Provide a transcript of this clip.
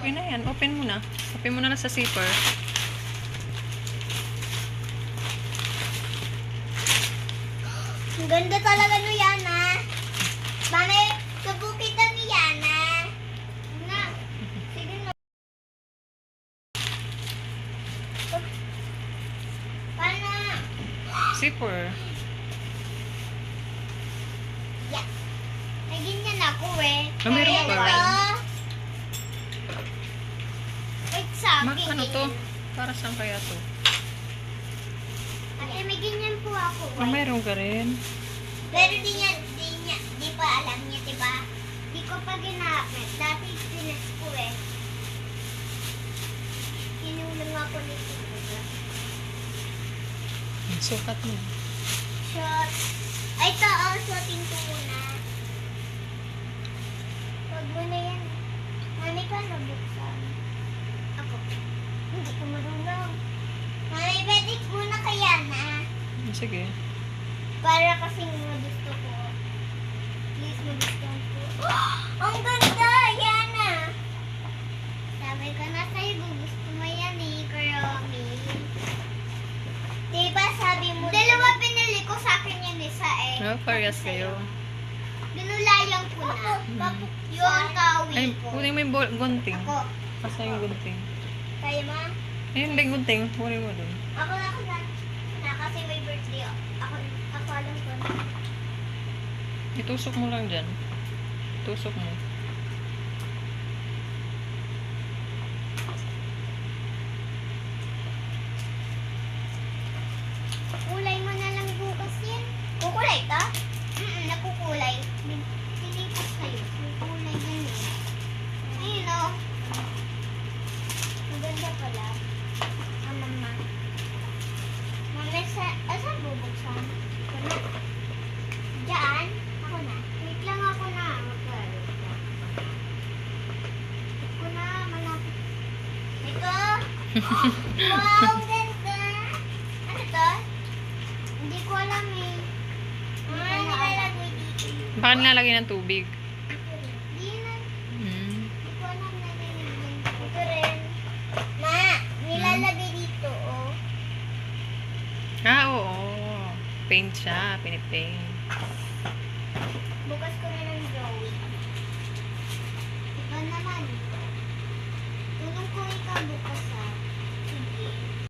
Okay na yan. Open mo na. Open mo na lang sa zipper. Ang ganda talaga no Yana. Mami, kabukit na ni Yana. Na. Sige na. Paano? Zipper. Yeah. May ganyan ako eh. Meron Kaya pa. Ito. Wait sa Ma, akin. ano to? Para saan kaya to? Ate, may ganyan po ako. Ah, meron ka rin. Pero di niya, di niya, di pa alam niya, di ba? Di ko pa ginamit. Dati sinas ko eh. Kinulong ako nito. diba? Sukat mo. Shot. Ay, ito, oh, shoting ko muna. Huwag mo na yan. Mami ka nabuksan. Ako. Hindi ko marunong. Mami, pwede muna kaya na. Sige. Para kasing gusto ko. Please, magustuhan ko. Ang ganda! Yan na! Sabi ko na sa'yo, gusto mo yan eh, Kuromi. Diba sabi mo... Dalawa pinili ko sa akin yung isa eh. No, parehas kayo. Binulayan ko na. Yung kawi Ay, ko. kunin mo yung bol- gunting. Ako. Basta yung gunting. Kaya ma? Ayun, yung gunting. Kunin mo dun. Ako na ako na. Na kasi may birthday. Ako, ako alam ko na. Itusok mo lang dyan. Tusok mo. Kulay mo na lang bukas yan. Kukulay ka? Mm nakukulay. Piling ko sa'yo. Kukulay yan eh. Ayun o. Maganda pala. Ah, mama. Mama, sa, ah, saan bubuksan? Ako na. Diyan? Ako na. Wait lang ako na. Mag-wait lang. Ako na, malapit. Ito. Wow, ganda. Ano to? Hindi ko alam eh. Ah, nilalagay dito. Baka nilalagay ng tubig. Hindi na. Hmm. Hindi ko alam na nilagyan. Ito rin. Ma, nilalagay dito oh. Ah, oo. Paint siya. Pinipaint.